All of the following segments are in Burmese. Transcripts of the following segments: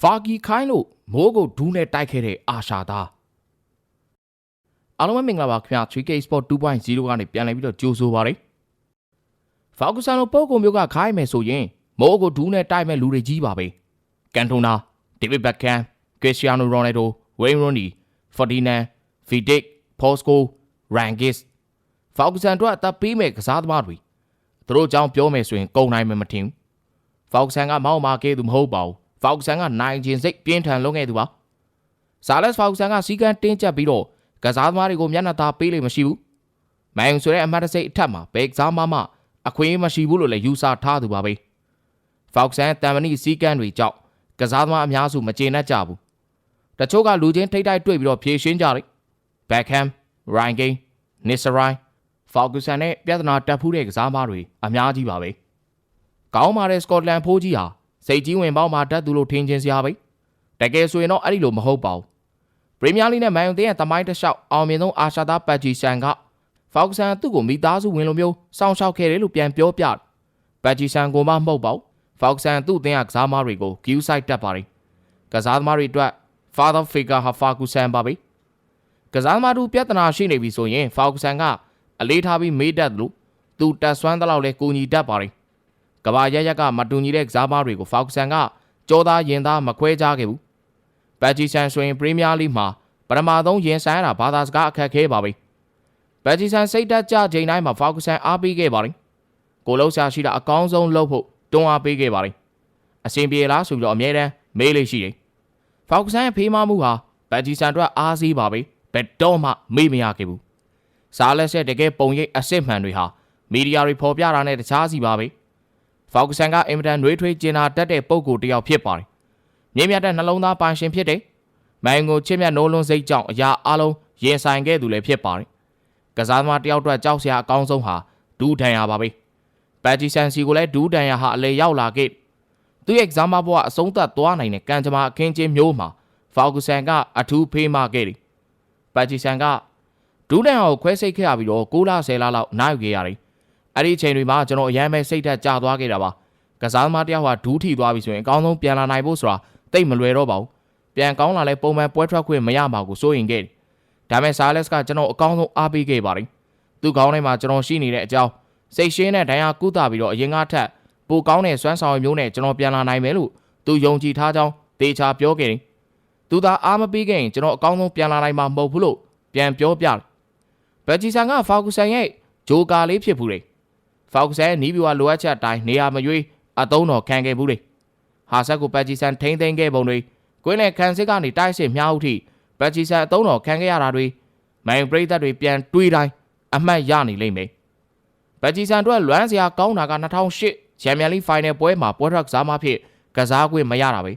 ဖာဂီခိုင်းလို့မိုးကိုဒူးနဲ့တိုက်ခဲ့တဲ့အာရှာသားအားလုံးပဲမင်္ဂလာပါခင်ဗျာ 3K Sport 2.0ကနေပြန်လည်ပြီးတော့ကြိုးဆိုပါရစေဖာဂူဆန်လိုပို့ကုန်မျိုးကခိုင်းမယ်ဆိုရင်မိုးကိုဒူးနဲ့တိုက်မဲ့လူတွေကြီးပါပဲကန်တိုနာဒေးဗစ်ဘက်ကန်ကရစ္စတီယာနိုရိုနယ်ဒိုဝိန်းရိုနီဖော်ဒီနန်ဖီဒစ်ဖော့စကိုရန်ဂစ်ဖာဂူဆန်တို့အသက်ပေးမဲ့ကစားသမားတွေသူတို့အကြောင်းပြောမယ်ဆိုရင်ကုန်နိုင်မယ်မထင်ဘူးဖောက်ဆန်ကမောက်မာခဲ့သူမဟုတ်ပါဘူး ဖောက်ဆန်ကနိုင်ခြင်းစိတ်ပြင်းထန်လုံးခဲ့သူပါဇာလက်ဖောက်ဆန်ကစီကန်းတင်းကျပ်ပြီးတော့ကစားသမားတွေကိုမျက်နှာသားပေးလို့မရှိဘူးမိုင်ဆိုတဲ့အမတ်တစိတ်အထက်မှာဘယ်ကစားမမှအခွင့်အရေးမရှိဘူးလို့လည်းယူဆထားသူပါပဲဖောက်ဆန်တန်မဏိစီကန်းတွေကြောင့်ကစားသမားအများစုမကျေနပ်ကြဘူးတချို့ကလူချင်းထိတ်တိုက်တွေ့ပြီးတော့ဖြေရှင်းကြတယ်ဘက်ဟမ်ရိုင်ဂိန်းနစ်စရိုင်းဖောက်ဆန်နဲ့ပြဿနာတက်ဖူးတဲ့ကစားသမားတွေအများကြီးပါပဲကောင်းပါတဲ့စကော့တလန်ဖိုးကြီးဟာ စိတ်ကြီးဝင်ပေါင်းမှာတတ်သူလို့ထင်ချင်းစရာပဲတကယ်ဆိုရင်တော့အဲ့ဒီလိုမဟုတ်ပါဘူးပရီးမီးယားလိနဲ့မန်ယူတင်းရဲ့သမိုင်းတစ်လျှောက်အောင်မြင်ဆုံးအာရှသားပတ်ဂျီဆန်ကဖောက်ဆန်သူ့ကိုမိသားစုဝင်လိုမျိုးစောင့်ရှောက်ခဲ့တယ်လို့ပြန်ပြောပြတယ်ပတ်ဂျီဆန်ကိုမှမဟုတ်ပါဘူးဖောက်ဆန်သူ့အတင်းကကစားသမားတွေကိုဂယူးဆိုင်တက်ပါတယ်ကစားသမားတွေအတွက် father figure ဟာဖာကူဆန်ပါပဲကစားသမားတို့ပြဿနာရှိနေပြီဆိုရင်ဖောက်ဆန်ကအလေးထားပြီးမေးတတ်တယ်လို့သူတက်ဆွမ်းတဲ့လောက်လဲကိုညီတတ်ပါတယ် ကဘာရရက်ကမတူညီတဲ့ကစားမားတွေကိုဖောက်ဆန်ကကြောသားရင်သားမခွဲကြခဲ့ဘူး။ပတ်ဂျီဆန်ဆိုရင်ပရီးမီးယားလိမှာပထမဆုံးရင်ဆိုင်ရတာဘာသာစကားအခက်ခဲပါပဲ။ပတ်ဂျီဆန်စိတ်တက်ကြချိန်တိုင်းမှာဖောက်ဆန်အားပေးခဲ့ပါတယ်။ကိုလုံးရှာရှိတာအကောင်းဆုံးလုပ်ဖို့တွန်းအားပေးခဲ့ပါတယ်။အဆင်ပြေလားဆိုပြီးတော့အမြဲတမ်းမေးလေးရှိတယ်။ဖောက်ဆန်ရဲ့ဖေးမမှုဟာပတ်ဂျီဆန်အတွက်အားစီးပါပဲ။ဘယ်တော့မှမေ့မရခဲ့ဘူး။စားလက်ဆက်တကယ်ပုံရိပ်အစ်စ်မှန်တွေဟာမီဒီယာတွေဖော်ပြတာနဲ့တခြားစီပါပဲ။ ဖောက်ဆန်ကအင်မတန်နှွေးထွေးကျင်နာတတ်တဲ့ပုံကိုယ်တစ်ယောက်ဖြစ်ပါတယ်။မြင့်မြတ်တဲ့နှလုံးသားပိုင်ရှင်ဖြစ်တယ်။မိုင်ကိုချစ်မြတ်နိုးလွန်းစိတ်ကြောင့်အရာအလုံးရင်ဆိုင်ခဲ့သူလည်းဖြစ်ပါတယ်။ကစားသမားတစ်ယောက်အတွက်ကြောက်စရာအကောင်းဆုံးဟာဒူးဒန်ယာပါပဲ။ပတ်ဂျီဆန်စီကိုလည်းဒူးဒန်ယာဟာအလေရောက်လာခဲ့။သူ့ရဲ့ကစားမဘဝအဆုံးသတ်သွားနိုင်တဲ့ကံကြမ္မာအခင်းချင်းမျိုးမှာဖောက်ဆန်ကအထူးဖေးမခဲ့တယ်။ပတ်ဂျီဆန်ကဒူးဒန်ယာကိုခွဲစိတ်ခဲ့ရပြီးတော့6လ10လလောက်နိုင်ခဲ့ရတယ်။ အဲ့ဒီအချိန်တွေမှာကျွန်တော်အရန်ပဲစိတ်သက်ကြသွားခဲ့တာပါကစားသမားတယောက်ဟာဒူးထီသွားပြီဆိုရင်အကောင်းဆုံးပြန်လာနိုင်ဖို့ဆိုတာတိတ်မလွယ်တော့ပါဘူးပြန်ကောင်းလာလဲပုံမှန်ပွဲထွက်ခွင့်မရမှာကိုစိုးရင်ခဲ့တယ်ဒါပေမဲ့ဆာလက်ကကျွန်တော်အကောင်းဆုံးအားပေးခဲ့ပါတယ်သူကောင်းထဲမှာကျွန်တော်ရှိနေတဲ့အကြောင်းစိတ်ရှင်းတဲ့ဒဏ်ရာကုသပြီးတော့အရင်ကထက်ပိုကောင်းတဲ့စွမ်းဆောင်ရည်မျိုးနဲ့ကျွန်တော်ပြန်လာနိုင်မယ်လို့သူယုံကြည်ထားကြောင်းတေချာပြောခဲ့တယ်သူသာအားမပေးခဲ့ရင်ကျွန်တော်အကောင်းဆုံးပြန်လာနိုင်မှာမဟုတ်ဘူးလို့ပြန်ပြောပြတယ်ဘက်ဂျီဆန်ကဖာကူဆန်ရဲ့ဂျိုကာလေးဖြစ်ဘူးလေ ဖောက်ဆဲနီးပြွာလိုအပ်ချက်အတိုင်းနေရာမရွေးအသုံးတော်ခံခဲ့ဘူးလေဟာဆက်ကိုပတ်ဂျီဆန်ထိမ့်သိမ်းခဲ့ပုံတွေကွင်းနဲ့ခန်စစ်ကနေတိုက်စစ်မြောက်အထိပတ်ဂျီဆန်အသုံးတော်ခံခဲ့ရတာတွေမိုင်ပရိသတ်တွေပြန်တွေးတိုင်းအမှတ်ရနေလိမ့်မယ်ပတ်ဂျီဆန်တို့လွမ်းစရာကောင်းတာက2008ချန်ပီယံလိဖိုင်နယ်ပွဲမှာပွဲထွက်ကစားမဖြစ်ကစားခွင့်မရတာပဲ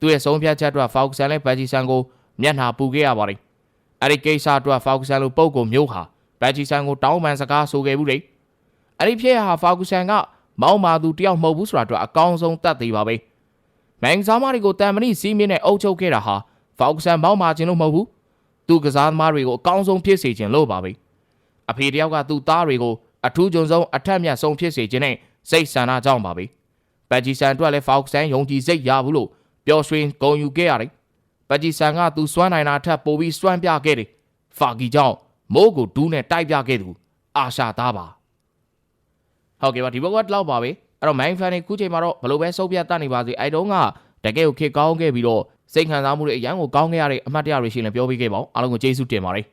သူ့ရဲ့ဆုံးဖြတ်ချက်အတွက်ဖောက်ဆန်နဲ့ပတ်ဂျီဆန်ကိုမျက်နှာပူခဲ့ရပါတယ်အဲ့ဒီကိစ္စအတွက်ဖောက်ဆန်လိုပုံကုမျိုးဟာပတ်ဂျီဆန်ကိုတောင်းပန်စကားဆိုခဲ့ဘူးလေ အဲ့ဒီဖြစ်ရဟာဖာဂူဆန်ကမောင်းမာသူတယောက်မဟုတ်ဘူးဆိုတာတော့အကောင်းဆုံးတတ်သေးပါပဲမန်စားမတွေကိုတန်မဏိစီးမြင့်နဲ့အုပ်ချုပ်ခဲ့တာဟာဖာဂူဆန်မောင်းမာခြင်းလို့မဟုတ်ဘူးသူကစားသမားတွေကိုအကောင်းဆုံးဖြစ်စေခြင်းလို့ပါပဲအဖေတယောက်ကသူ့သားတွေကိုအထူးကြုံဆုံးအထက်မြတ်ဆုံးဖြစ်စေခြင်းနဲ့စိတ်ဆန္ဒကြောင့်ပါပဲပတ်ဂျီဆန်အတွက်လည်းဖာဂူဆန်ယုံကြည်စိတ်ရဘူးလို့ပျော်ရွှင်ဂုဏ်ယူခဲ့ရတယ်ပတ်ဂျီဆန်ကသူစွမ်းနိုင်တာထက်ပိုပြီးစွမ်းပြခဲ့တယ်ဖာဂီကြောင့်မိုးကိုဒူးနဲ့တိုက်ပြခဲ့သူအာရှာသားပါ ဟုတ်ကဲ့ပါဒီဘက်ကလောက်ပါပဲအဲ့တော့ main fan တွေခုချိန်မှာတော့ဘယ်လိုပဲစုပ်ပြတ်တတ်နေပါစေအဲ့တုန်းကတကယ်ကိုခေတ်ကောင်းခဲ့ပြီးတော့စိတ်ခံစားမှုတွေအရန်ကိုကောင်းခဲ့ရတဲ့အမှတ်တရတွေရှိရင်လည်းပြောပြခဲ့ပါဦးအားလုံးကိုကျေးဇူးတင်ပါတယ်